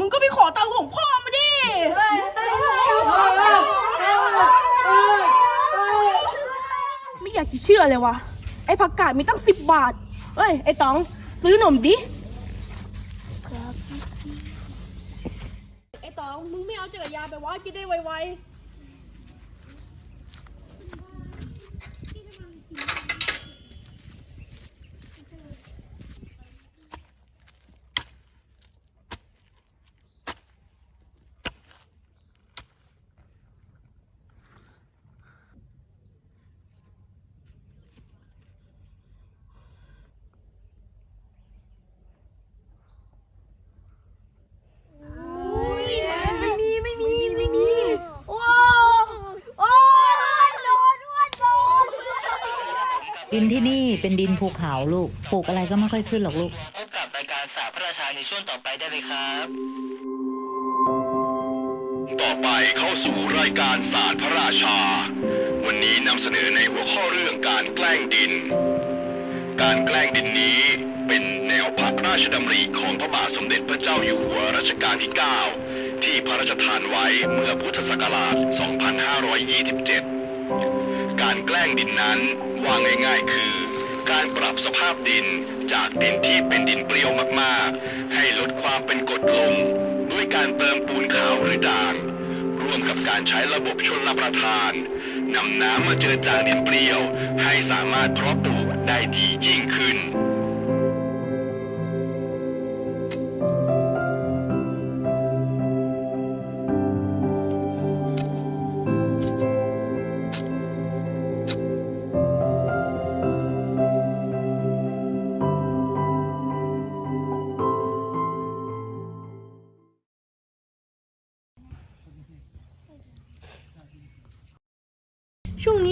มึงก็ไปขอตังค์ของพ่อมาดิไม่อยากจะเชื่อเลยว่ะไอ้ผักกาดมีตั้งสิบบาทเอ้ยไอ้ต๋องซื้อหนมดิไอ้ต๋องมึงไม่เอาจักรยานไปวะจะได้ไวๆ ไม่มีไม่มีไม่มีโอ้โอ้ยโดนอ้วนโดน ดินที่นี่เป็นดินภูเขาลูก ปลูกอะไรก็ไม่ค่อยขึ้นหรอกลูก พบกับรายการสาพระราชาในช่วงต่อไปได้เลยครับ ต่อไปเข้าสู่รายการศาสตร์พระราชา วันนี้นำเสนอในหัวข้อเรื่องการแกล้งดิน การแกล้งดินนี้เป็นแนวพระราชดำริของพระบาทสมเด็จพระเจ้าอยู่หัวรัชกาลที่ 9 ที่พระราชทานไว้เมื่อพุทธศักราช 2527 การแกล้งดินนั้นว่าง่ายๆคือ การปรับสภาพดินจากดินที่เป็นดินเปรี้ยวมากๆ ให้ลดความเป็นกรดลง ด้วยการเติมปูนขาวหรือด่าง ร่วมกับการใช้ระบบชนรับประทานนำน้ำมาเจือจางดินเปรี้ยว ให้สามารถเพาะปลูกได้ดียิ่งขึ้น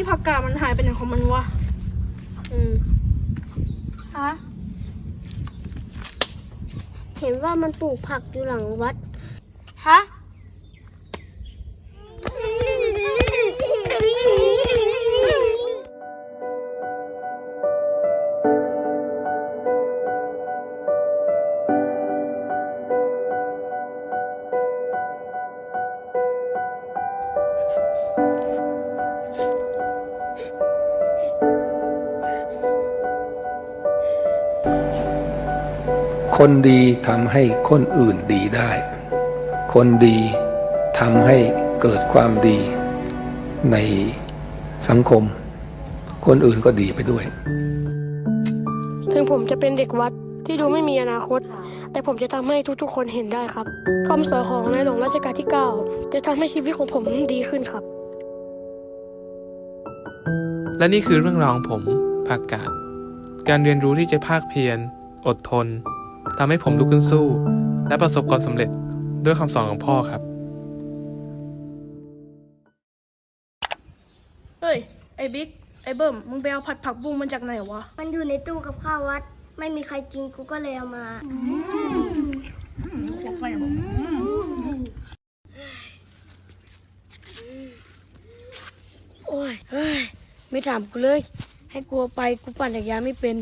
ผักกาดมันหายไปไหนของมันวะอืมฮะเห็นว่ามันปลูกผักอยู่หลังวัด ฮะ คนดีทำให้คนอื่นดีได้ คนดีทำให้เกิดความดีในสังคม คนอื่นก็ดีไปด้วย ถึงผมจะเป็นเด็กวัดที่ดูไม่มีอนาคต แต่ผมจะทำให้ทุกๆ คนเห็นได้ครับคำสอนของในหลวงรัชกาลที่ 9 จะทำให้ชีวิตของผมดีขึ้นครับ และนี่คือเรื่องราวของผมผักกาดการเรียนรู้ที่จะภาคเพียร อดทน ทำให้ผมลุกขึ้นสู้ และประสบความสำเร็จด้วยคำสอนของพ่อครับ เฮ้ย ไอ้บิ๊ก ไอ้เบิ้ม มึงไปเอาผัดผักบุ้งมาจากไหนวะ มันอยู่ในตู้กับข้าววัด ไม่มีใครกินกูก็เลยเอามา โอ้ยเฮ้ย ไม่ถามกูเลย ให้กูเอาไป กูปั่นจักรยานไม่เป็น